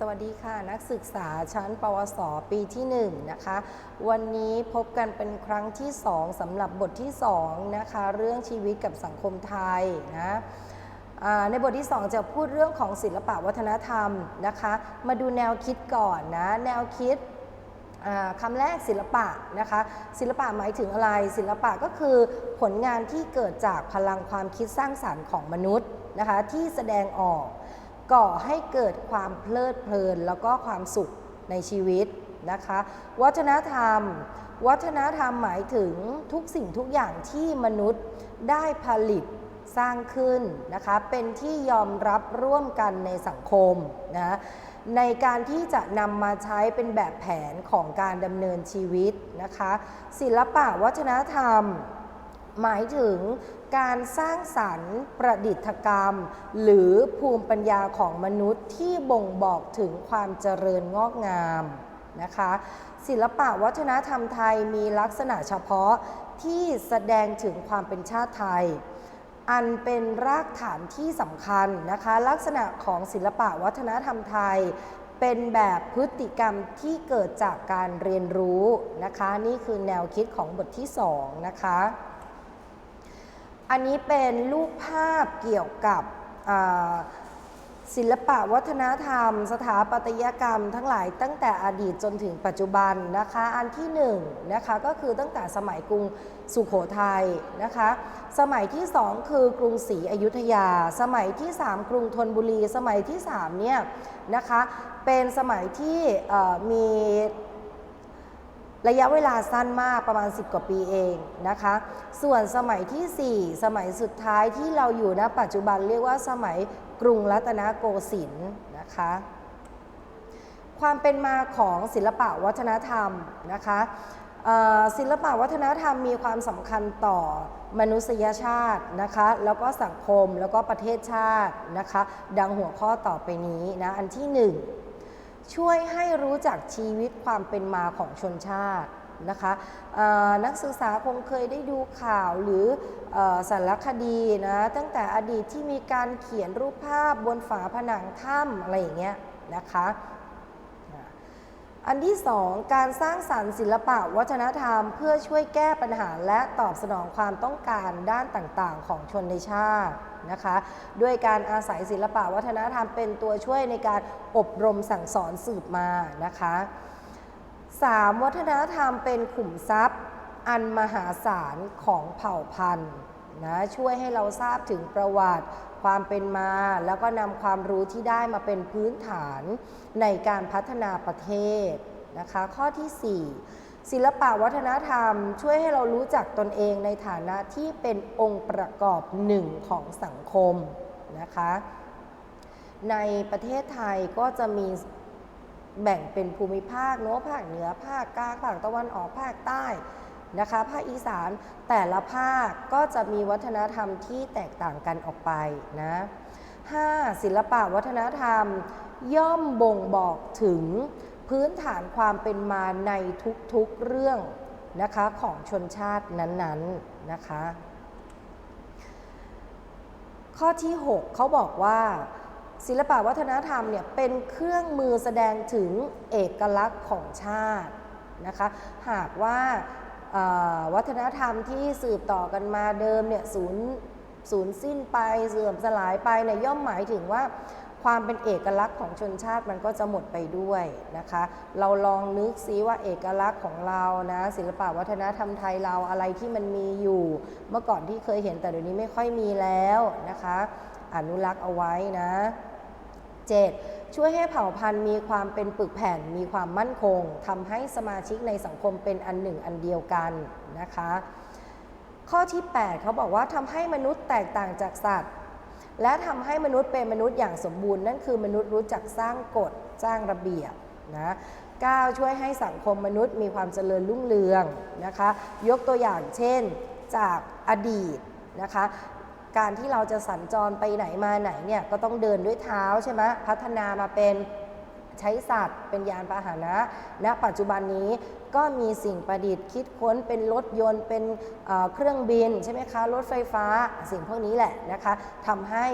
สวัสดีค่ะ นักศึกษาชั้น ปวส ปีที่1นะคะวันนี้พบกันเป็นครั้งที่ 2สำหรับบทที่2นะคะเรื่องชีวิตกับสังคมไทยนะในบทที่ 2 จะพูดเรื่องของศิลปะวัฒนธรรมนะคะ มาดูแนวคิดก่อนนะแนวคิดคำแรกศิลปะนะคะ ศิลปะหมายถึงอะไร ศิลปะก็คือผลงานที่เกิดจากพลังความคิดสร้างสรรค์ของมนุษย์นะคะที่แสดงออก ก่อให้เกิดความเพลิดเพลินแล้วก็ความสุขในชีวิตนะคะ วัฒนธรรม วัฒนธรรมหมายถึงทุกสิ่งทุกอย่างที่มนุษย์ได้ผลิตสร้างขึ้นนะคะ เป็นที่ยอมรับร่วมกันในสังคมนะในการที่จะนำมาใช้เป็นแบบแผนของการดำเนินชีวิตนะคะ ศิลปะวัฒนธรรม หมายถึงการสร้างสรรค์ประดิษฐกรรม หรือภูมิปัญญาของมนุษย์ที่บ่งบอกถึงความเจริญงอกงามนะคะ ศิลปะวัฒนธรรมไทยมีลักษณะเฉพาะที่แสดงถึงความเป็นชาติไทย อันเป็นรากฐานที่สำคัญนะคะ ลักษณะของศิลปะวัฒนธรรมไทยเป็นแบบพฤติกรรมที่เกิดจากการเรียนรู้นะคะ นี่คือแนวคิดของบทที่ 2 นะคะ อันนี้เป็นรูปภาพเกี่ยวกับศิลปะวัฒนธรรม สถาปัตยกรรม ทั้งหลายตั้งแต่อดีตจนถึงปัจจุบันนะคะ อันที่หนึ่งนะคะก็คือตั้งแต่สมัยกรุงสุโขทัยนะคะ สมัยที่สองคือกรุงศรีอยุธยา สมัยที่สามกรุงธนบุรี สมัยที่สามเนี่ยนะคะเป็นสมัยที่มี ระยะเวลาสั้นมากประมาณ 10 กว่าปีเองนะคะ ส่วนสมัยทีสี่4 สมัยสุดท้ายที่เราอยู่ณปัจจุบันเรียกว่าสมัยกรุงรัตนโกสินทร์นะคะความเป็นมาของศิลปะวัฒนธรรมนะคะศิลปะวัฒนธรรมมีความสำคัญต่อมนุษยชาตินะคะแล้วก็สังคมแล้วก็ประเทศชาตินะคะดังหัวข้อต่อไปนี้นะอันที่หนึ่ง ช่วยให้รู้จักชีวิตความเป็นมาของชนชาตินะคะนักศึกษาคงเคยได้ดูข่าวหรืออสารคดีนะตั้งแต่อดีตที่มีการเขียนรูปภาพบนฝาผนังถ้ำอะไรอย่างเงี้ยนะคะ อันที่สองการสร้างสรรค์ศิลปะวัฒนธรรม เพื่อช่วยแก้ปัญหาและตอบสนองความต้องการด้านต่างๆ ของชนในชาตินะคะด้วยการอาศัยศิลปะวัฒนธรรมเป็นตัวช่วยในการอบรมสั่งสอนสืบมานะคะ 3. วัฒนธรรมเป็นขุมทรัพย์ อันมหาศาลของเผ่าพันธุ์ นะช่วยให้เราทราบถึงประวัติความเป็นมา แล้วก็นำความรู้ที่ได้มาเป็นพื้นฐานในการพัฒนาประเทศนะคะ ข้อที่ 4 ศิลปะวัฒนธรรม ช่วยให้เรารู้จักตนเองในฐานะที่เป็นองค์ประกอบหนึ่งของสังคมนะคะ ในประเทศไทยก็จะมีแบ่งเป็นภูมิภาคเนอะภาคเหนือภาคกลางภาคตะวันออกภาคใต้ นะคะภาคอีสานแต่ละภาคก็จะมีวัฒนธรรมที่แตกต่างกันออกไปนะ 5. ศิลปะวัฒนธรรม ย่อมบ่งบอกถึงพื้นฐานความเป็นมาในทุกๆเรื่องนะคะของชนชาตินั้นๆนะคะ ข้อที่ 6 เขาบอกว่า ศิลปะวัฒนธรรมเนี่ยเป็นเครื่องมือแสดงถึงเอกลักษณ์ของชาตินะคะ หากว่า วัฒนธรรมที่สืบต่อกันมาเดิมเนี่ยสูญสูญสิ้นไปเสื่อมสลายไปเนี่ยย่อมหมายถึงว่าความเป็นเอกลักษณ์ของชนชาติมันก็จะหมดไปด้วยนะคะ เราลองนึกซิว่าเอกลักษณ์ของเรานะ ศิลปะวัฒนธรรมไทยเราอะไรที่มันมีอยู่ เมื่อก่อนที่เคยเห็นแต่เดี๋ยวนี้ไม่ค่อยมีแล้วนะคะ อนุรักษ์เอาไว้นะ 7. ช่วยให้เผ่าพันธุ์มีความเป็นปึกแผ่น มีความมั่นคงทำให้สมาชิกในสังคมเป็นอันหนึ่งอันเดียวกันนะคะ ข้อที่ 8 เขาบอกว่าทำให้มนุษย์แตกต่างจากสัตว์ และทำให้มนุษย์เป็นมนุษย์อย่างสมบูรณ์นั่นคือมนุษย์รู้จักสร้างกฎสร้างระเบียบนะก้าช่วยให้สังคมมนุษย์มีความเจริญรุ่งเรืองนะคะ ยกตัวอย่างเช่นจากอดีตนะคะ การที่เราจะสัญจรไปไหนมาไหนเนี่ยก็ต้องเดินด้วยเท้าใช่ไหมพัฒนามาเป็นใช้สัตว์เป็นยานพาหนะณปัจจุบันนี้ก็มีสิ่งประดิษฐ์คิดค้นเป็นรถยนต์เป็นเครื่องบินใช่ไหมคะรถไฟฟ้าสิ่งพวกนี้แหละนะคะทำให้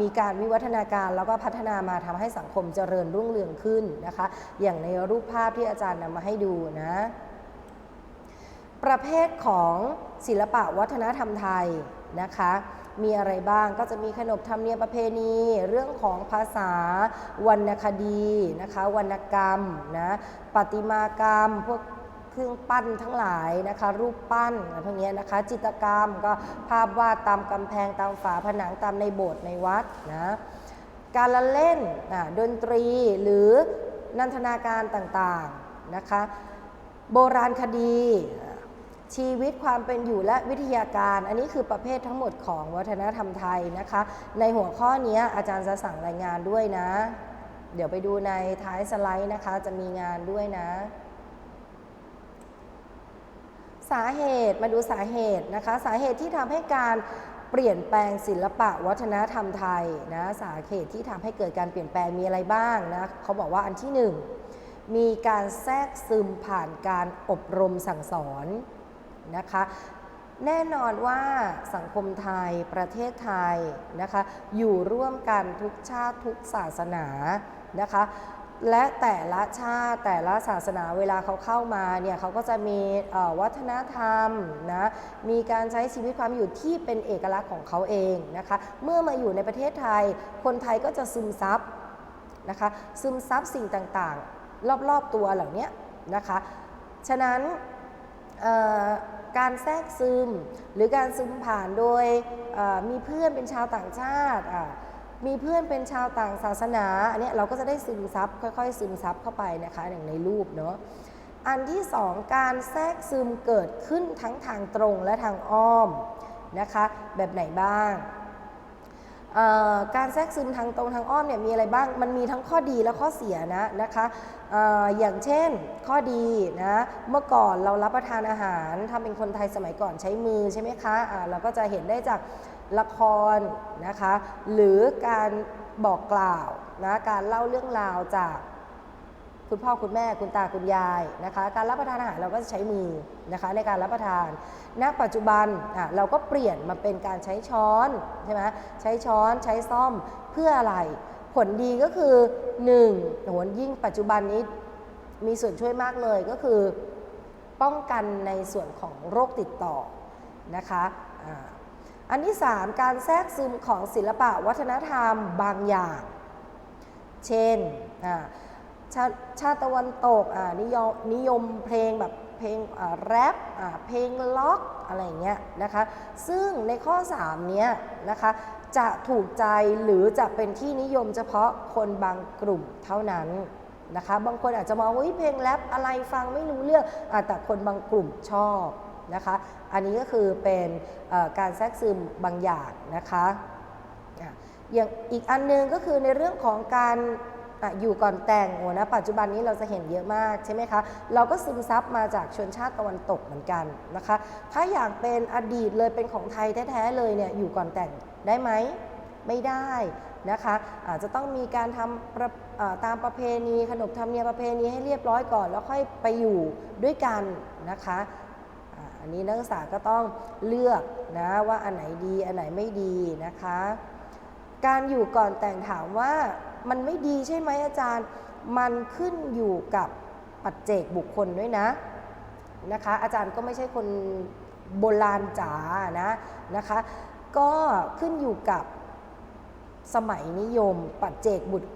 มีการวิวัฒนาการแล้วก็พัฒนามาทำให้สังคมเจริญรุ่งเรืองขึ้นนะคะ อย่างในรูปภาพที่อาจารย์นำมาให้ดูนะ ประเภทของศิลปะวัฒนธรรมไทย นะคะ มีอะไรบ้างก็จะมีขนบธรรมเนียมประเพณี เรื่องของภาษาวรรณคดีนะคะ วรรณกรรมนะประติมากรรม พวกเครื่องปั้นทั้งหลายนะคะ รูปปั้นอะไรพวกนี้นะคะ จิตรกรรมก็ภาพวาดตามกำแพงตามฝาผนังตามในโบสถ์ในวัดนะการละเล่นอะดนตรีหรือนันทนาการต่างๆนะคะ โบราณคดี ชีวิตความเป็นอยู่และวิทยาการ อันนี้คือประเภททั้งหมดของวัฒนธรรมไทยนะคะ ในหัวข้อนี้อาจารย์จะสั่งรายงานด้วยนะ เดี๋ยวไปดูในท้ายสไลด์นะคะ จะมีงานด้วยนะ สาเหตุมาดูสาเหตุนะคะ สาเหตุที่ทำให้การเปลี่ยนแปลงศิลปะวัฒนธรรมไทยนะสาเหตุที่ทำให้เกิดการเปลี่ยนแปลงมีอะไรบ้างนะเขาบอกว่าอันที่หนึ่งมีการแทรกซึมผ่านการอบรมสั่งสอน นะคะแน่นอนว่าสังคมไทยประเทศไทยนะคะอยู่ร่วมกันทุกชาติทุกศาสนานะคะและแต่ละชาติแต่ละศาสนาเวลาเขาเข้ามาเนี่ยเขาก็จะมีวัฒนธรรมนะมีการใช้ชีวิตความอยู่ที่เป็นเอกลักษณ์ของเขาเองนะคะเมื่อมาอยู่ในประเทศไทย คนไทยก็จะซึมซับนะคะซึมซับสิ่งต่างๆ รอบๆตัวเหล่านี้นะคะฉะนั้น การแทรกซึม หรือการซึมผ่านโดยมีเพื่อนเป็นชาวต่างชาติมีเพื่อนเป็นชาวต่างศาสนาอันนี้เราก็จะได้ซึมซับค่อยๆ ซึมซับเข้าไปนะคะอย่างในรูปเนาะอันที่สองการแทรกซึมเกิดขึ้นทั้งทางตรงและทางอ้อมนะคะ แบบไหนบ้าง การแทรกซึมทางตรงทางอ้อมเนี่ยมีอะไรบ้าง มันมีทั้งข้อดีและข้อเสียนะนะคะอออย่างเช่นข้อดีนะ เมื่อก่อนเรารับประทานอาหาร ถ้าเป็นคนไทยสมัยก่อนใช้มือใช่ไหมคะะเราก็จะเห็นได้จากละครนะคะ หรือการบอกกล่าวนะ การเล่าเรื่องราวจาก คุณพ่อคุณแม่คุณตาคุณยายนะคะ การรับประทานอาหารเราก็จะใช้มือนะคะในการรับประทาน ณ ปัจจุบันอะเราก็เปลี่ยนมาเป็นการใช้ช้อนใช่ไหมใช้ช้อนใช้ซ่อมเพื่ออะไร ผลดีก็คือ1โหยิ่งปัจจุบันนี้มีส่วนช่วยมากเลยก็คือ ป้องกันในส่วนของโรคติดต่อนะคะอันที่ 3 การแทรกซึมของศิลปะวัฒนธรรมบางอย่าง เช่นอ่า ชาชาติตะวันตกนิยมนิยมเพลงแบบเพลงแรปเพลงล็อกอะไรเงี้ยนะคะ ซึ่งในข้อ 3 เนี้ยนะคะจะถูกใจหรือจะเป็นที่นิยมเฉพาะคนบางกลุ่มเท่านั้นนะคะ บางคนอาจจะมองว่าเพลงแรปอะไรฟังไม่รู้เรื่องอแต่คนบางกลุ่มชอบนะคะ อันนี้ก็คือเป็นการแทรกซึมบางอย่างนะคะอย่างอีกอันหนึงก็คือในเรื่องของการ อยู่ก่อนแต่งโอ้นะปัจจุบันนี้เราจะเห็นเยอะมากใช่ไหมคะ เราก็ซึมซับมาจากชนชาติตะวันตกเหมือนกันนะคะ ถ้าอยากเป็นอดีตเลยเป็นของไทยแท้ๆเลยเนี่ยอยู่ก่อนแต่งได้ไหมไม่ได้นะคะอาจจะต้องมีการทำตามประเพณีขนบธรรมเนียมประเพณีให้เรียบร้อยก่อน แล้วค่อยไปอยู่ด้วยกันนะคะอันนี้นักศึกษาก็ต้องเลือกนะว่าอันไหนดีอันไหนไม่ดีนะคะ การอยู่ก่อนแต่งถามว่า มันไม่ดีใช่ไหมอาจารย์ มันขึ้นอยู่กับปัจเจกบุคคลด้วยนะนะคะ อาจารย์ก็ไม่ใช่คนโบราณจ๋านะนะคะ ก็ขึ้นอยู่กับสมัยนิยมปัจเจกบุตร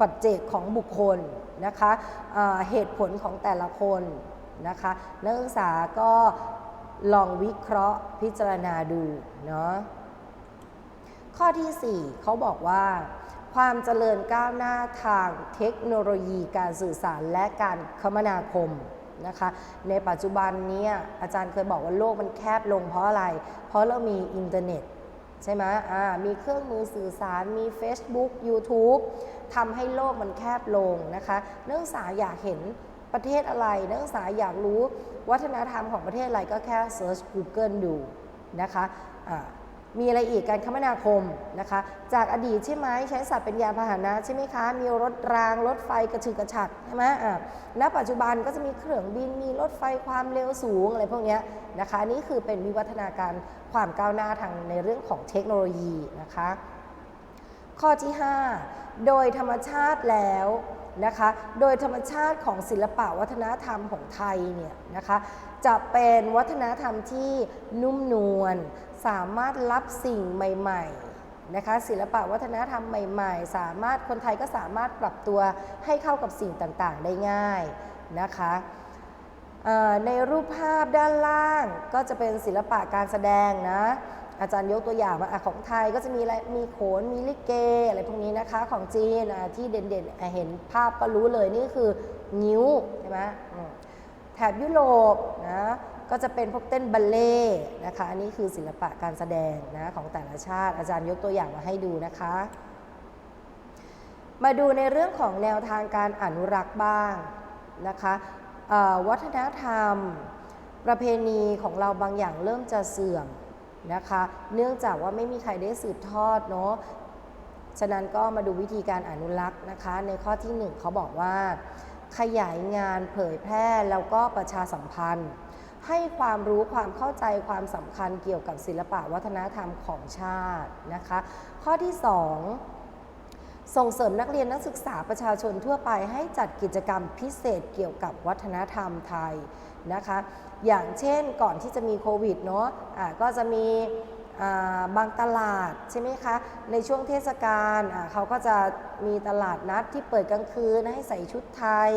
ปัจเจกของบุคคลนะคะเหตุผลของแต่ละคนนะคะนักศึกษาก็ลองวิเคราะห์พิจารณาดูเนาะข้อทีสี่4เขาบอกว่า ความเจริญก้าวหน้าทางเทคโนโลยีการสื่อสารและการคมนาคมนะคะ ในปัจจุบันเนี้อาจารย์เคยบอกว่าโลกมันแคบลงเพราะอะไร เพราะเรามีอินเทอร์เน็ตใช่ไหมอ่า มีเครื่องมือสื่อสาร มี Facebook YouTube ทำให้โลกมันแคบลงนะคะ นักศึกษาอยากเห็นประเทศอะไร นักศึกษาอยากรู้วัฒนธรรมของประเทศอะไรก็แค่ search Google ดูนะคะ อ่า มีอะไรอีกการคมนาคมนะคะ จากอดีตใช่ไหมใช้สัตว์เป็นยานพาหนะใช่ไหมคะ มีรถรางรถไฟกระฉึกกระฉักใช่ไหมอ่าณปัจจุบันก็จะมีเครื่องบินมีรถไฟความเร็วสูงอะไรพวกเนี้ยนะคะนี่คือเป็นวิวัฒนาการความก้าวหน้าทางในเรื่องของเทคโนโลยีนะคะ ข้อที่ 5 โดยธรรมชาติแล้วนะคะ โดยธรรมชาติของศิลปะวัฒนธรรมของไทยเนี่ยนะคะ จะเป็นวัฒนธรรมที่นุ่มนวล สามารถรับสิ่งใหม่ๆนะคะศิลปะวัฒนธรรมใหม่ ๆ สามารถคนไทยก็สามารถปรับตัวให้เข้ากับสิ่งต่างๆ ได้ง่ายนะคะในรูปภาพด้านล่างก็จะเป็นศิลปะการแสดงนะอาจารย์ยกตัวอย่างมาอของไทยก็จะมีอะไรมีโขนมีลิเก อะไรพวกนี้นะคะของจีนที่เด่นๆเห็นภาพก็รู้เลยนี่คือนิ้วใช่ไหมแถบยุโรปนะ ก็จะเป็นพวกเต้นบัลเล่ต์นะคะ อันนี้คือศิลปะการแสดงนะของแต่ละชาติ อาจารย์ยกตัวอย่างมาให้ดูนะคะ มาดูในเรื่องของแนวทางการอนุรักษ์บ้างนะคะวัฒนธรรม ประเพณีของเราบางอย่างเริ่มจะเสื่อมนะคะ เนื่องจากว่าไม่มีใครได้สืบทอดเนาะฉะนั้นก็มาดูวิธีการอนุรักษ์นะคะ ในข้อที่ 1เขาบอกว่า ขยายงานเผยแพร่แล้วก็ประชาสัมพันธ์ ให้ความรู้ความเข้าใจความสำคัญเกี่ยวกับศิลปะวัฒนธรรมของชาตินะคะ ข้อที่ 2ส่งเสริมนักเรียนนักศึกษาประชาชนทั่วไปให้จัดกิจกรรมพิเศษเกี่ยวกับวัฒนธรรมไทยนะคะ อย่างเช่นก่อนที่จะมีโควิดเนาะะก็จะมี บางตลาดใช่ไหมคะ ในช่วงเทศกาลเขาก็จะมีตลาดนัดที่เปิดกลางคืนให้ใส่ชุดไทย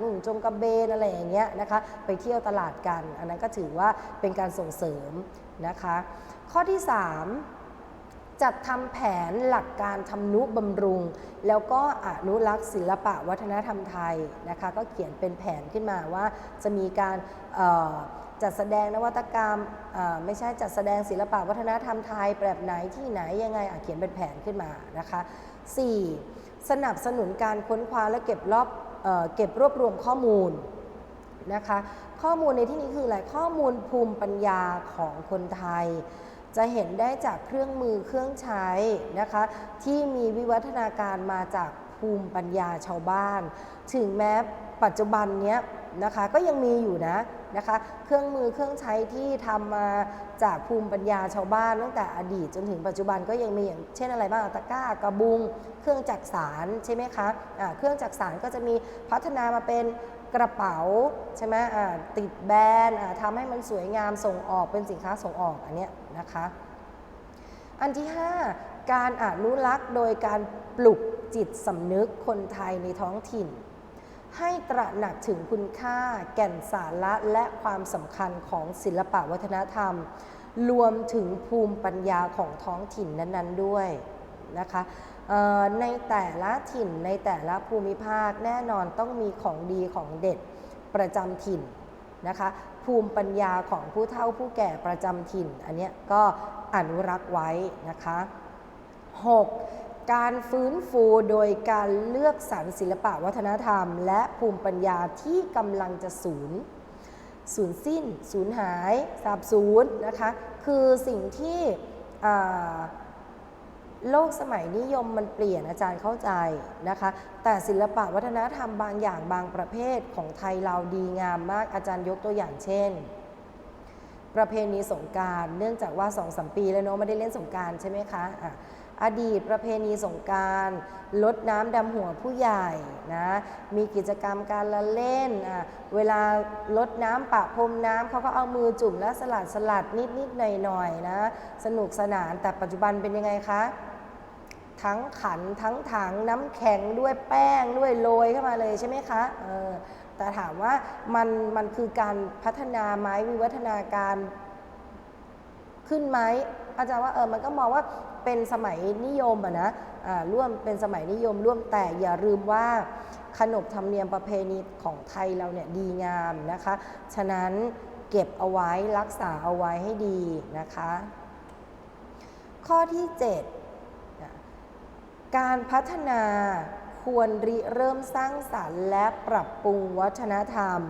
นุ่งจงกระเบนอะไรอย่างเงี้ยนะคะไปเที่ยวตลาดกัน อันนั้นก็ถือว่าเป็นการส่งเสริมนะคะ ข้อที่ 3 จัดทำแผนหลักการทำนุบำรุง แล้วก็อนุรักษ์ศิลปะวัฒนธรรมไทยนะคะก็เขียนเป็นแผนขึ้นมาว่าจะมีการ จัดแสดงนวัตกรรมไม่ใช่จัดแสดงศิลปะวัฒนธรรมไทยแบบไหนที่ไหนยังไงเขียนเป็นแผนขึ้นมานะคะ 4. สนับสนุนการค้นคว้าและเก็บรอบเอเก็บรวบรวมข้อมูลนะคะข้อมูลในที่นี้คืออะไรข้อมูลภูมิปัญญาของคนไทย จะเห็นได้จากเครื่องมือเครื่องใช้นะคะที่มีวิวัฒนาการมาจากภูมิปัญญาชาวบ้าน ถึงแม้ปัจจุบันเนี้ยนะคะก็ยังมีอยู่นะ นะคะ เครื่องมือเครื่องใช้ที่ทำมาจากภูมิปัญญาชาวบ้านตั้งแต่อดีตจนถึงปัจจุบันก็ยังมีอย่างเช่นอะไรบ้างตะกร้ากระบุง เครื่องจักสารใช่ไหมคะะเครื่องจักสารก็จะมีพัฒนามาเป็นกระเป๋าใช่ไหมติดแบรนด์ทำให้มันสวยงามส่งออกเป็นสินค้าส่งออกอันเนี้ยนะคะ อันที่ 5 การอนุรักษ์โดยการปลุกจิตสำนึกคนไทยในท้องถิ่น ให้ตระหนักถึงคุณค่า แก่นสาระและความสำคัญของศิลปวัฒนธรรม รวมถึงภูมิปัญญาของท้องถิ่นนั้น ๆ ด้วยนะคะในแต่ละถิ่นในแต่ละภูมิภาคแน่นอนต้องมีของดีของเด็ดประจำถิ่นนะคะภูมิปัญญาของผู้เฒ่าผู้แก่ประจำถิ่น อันนี้ก็อนุรักษ์ไว้นะคะ 6. การฟื้นฟูโดยการเลือกสรรศิลปะวัฒนธรรม และภูมิปัญญาที่กำลังจะสูญสูญสิ้น สูญหายสาบสูญนะคะคือสิ่งที่โลกสมัยนิยมมันเปลี่ยนอาจารย์เข้าใจนะคะ แต่ศิลปะวัฒนธรรมบางอย่างบางประเภทของไทยเราดีงามมากอาจารย์ยกตัวอย่างเช่น ประเพณีสงการ เนื่องจากว่า2องสมปีแล้วเนาะไม่ได้เล่นสงการใช่ไหมคะอะ อดีตประเพณีสงการลดน้ำดำหัวผู้ใหญ่นะมีกิจกรรมการละเล่นอะเวลาลดน้ำปะพรมน้ำเขาก็เอามือจุ่มแล้วสลัดสลัดนิดนิดหน่อยหน่อยๆนะสนุกสนานแต่ปัจจุบันเป็นยังไงคะทั้งขันทั้งถังน้ำแข็งด้วยแป้งด้วยโรยเข้ามาเลยใช่ไหมคะเออแต่ถามว่ามันมันคือการพัฒนาไหมวิวัฒนาการขึ้นไหมอาจารย์ว่าเออมันก็มองว่า เป็นสมัยนิยมอะนะร่วมเป็นสมัยนิยมร่วมแต่อย่าลืมว่าขนบธรรมเนียมประเพณีของไทยเราเนี่ยดีงามนะคะ ฉะนั้นเก็บเอาไว้รักษาเอาไว้ให้ดีนะคะ ข้อที่7การพัฒนาควรริเริ่มสร้างสารรค์และปรับปรุงวัฒนธรรม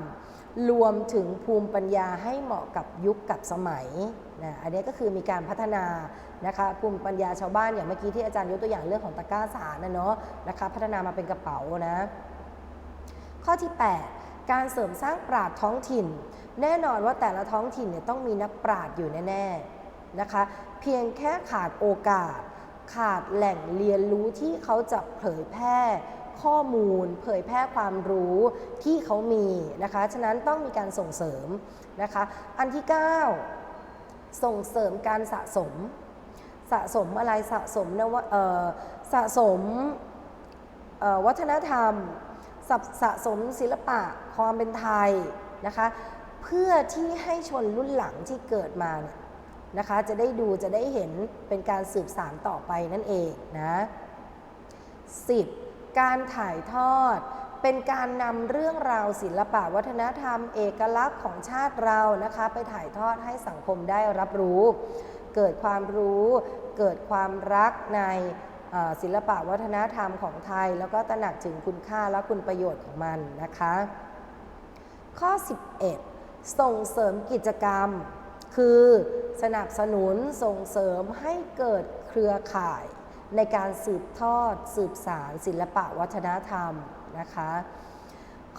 รวมถึงภูมิปัญญาให้เหมาะกับยุคกับสมัย นะอันนี้ก็คือมีการพัฒนานะคะภูมิปัญญาชาวบ้านอย่างเมื่อกี้ที่อาจารย์ยกตัวอย่างเรื่องของตะกร้าสารนะเนาะนะคะพัฒนามาเป็นกระเป๋านะข้อที่ 8 การเสริมสร้างปราดท้องถิ่น แน่นอนว่าแต่ละท้องถิ่นเนี่ยต้องมีนักปราดอยู่แน่ๆนะคะเพียงแค่ขาดโอกาส ขาดแหล่งเรียนรู้ที่เขาจะเผยแพร่ข้อมูลเผยแพร่ความรู้ที่เขามีนะคะ ฉะนั้นต้องมีการส่งเสริมนะคะ อันที่ 9 ส่งเสริมการสะสม สะสมอะไรสะสมนะว่าสะสมวัฒนธรรมสะสะสมศิลปะความเป็นไทยนะคะเพื่อที่ให้ชนรุ่นหลังที่เกิดมาเนี่ยนะคะจะได้ดูจะได้เห็นเป็นการสืบสานต่อไปนั่นเองนะ 10. การถ่ายทอด เป็นการนำเรื่องราวศิลปะวัฒนธรรม เอกลักษณ์ของชาติเรานะคะ ไปถ่ายทอดให้สังคมได้รับรู้ เกิดความรู้ เกิดความรักในศิลปะวัฒนธรรมของไทย แล้วก็ตระหนักถึงคุณค่าและคุณประโยชน์ของมันนะคะ ข้อ 11 ส่งเสริมกิจกรรม คือสนับสนุนส่งเสริมให้เกิดเครือข่าย ในการสืบทอด สืบสารศิลปะวัฒนธรรม นะคะ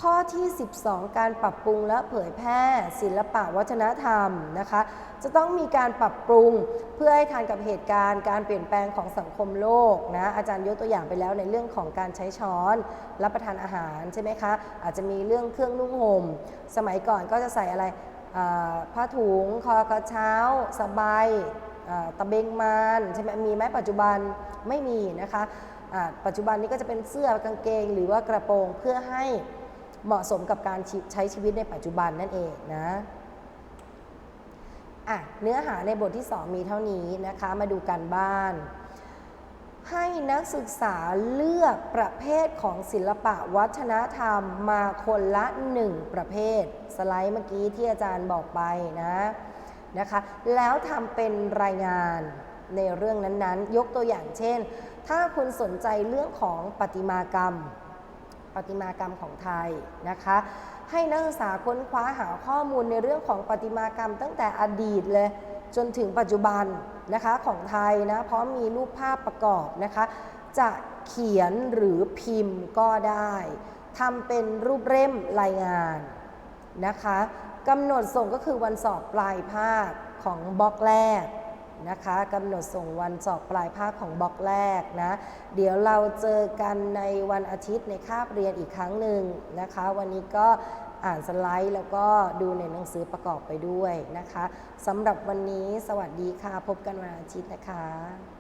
ข้อที่ 12 การปรับปรุงและเผยแพร่ศิลปะวัฒนธรรมนะคะ จะต้องมีการปรับปรุงเพื่อให้ทันกับเหตุการณ์การเปลี่ยนแปลงของสังคมโลกนะอาจารย์ยกตัวอย่างไปแล้วในเรื่องของการใช้ช้อนรับประทานอาหารใช่ไหมคะอาจจะมีเรื่องเครื่องนุ่งห่มสมัยก่อนก็จะใส่อะไรผ้าถุงคอกระเช้าสบายตะเบงมานใช่ไหมมีไหมปัจจุบันไม่มีนะคะ ปัจจุบันนี้ก็จะเป็นเสื้อกางเกง หรือว่ากระโปรงเพื่อให้เหมาะสมกับการใช้ชีวิตในปัจจุบันนั่นเองนะอะเนื้อหาในบทที่ 2 มีเท่านี้นะคะมาดูกันบ้าน ให้นักศึกษาเลือกประเภทของศิลปะวัฒนธรรมมาคนละ 1 ประเภท สไลด์เมื่อกี้ที่อาจารย์บอกไปนะนะคะแล้วทำเป็นรายงานในเรื่องนั้นๆ ยกตัวอย่างเช่น ถ้าคุณสนใจเรื่องของประติมากรรมประติมากรรมของไทยนะคะ ให้นักศึกษาค้นคว้าหาข้อมูลในเรื่องของประติมากรรม ตั้งแต่อดีตเลยจนถึงปัจจุบันนะคะของไทยนะพร้อมมีรูปภาพประกอบนะคะ จะเขียนหรือพิมพ์ก็ได้ทำเป็นรูปเล่มรายงานนะคะกำหนดส่งก็คือวันสอบปลายภาคของบล็อกแรก นะคะกำหนดส่งวันสอบปลายภาคของบล็อกแรกนะ เดี๋ยวเราเจอกันในวันอาทิตย์ในคาบเรียนอีกครั้งหนึ่งนะคะ วันนี้ก็อ่านสไลด์แล้วก็ดูในหนังสือประกอบไปด้วยนะคะสำหรับวันนี้สวัสดีค่ะ พบกันวันอาทิตย์นะคะ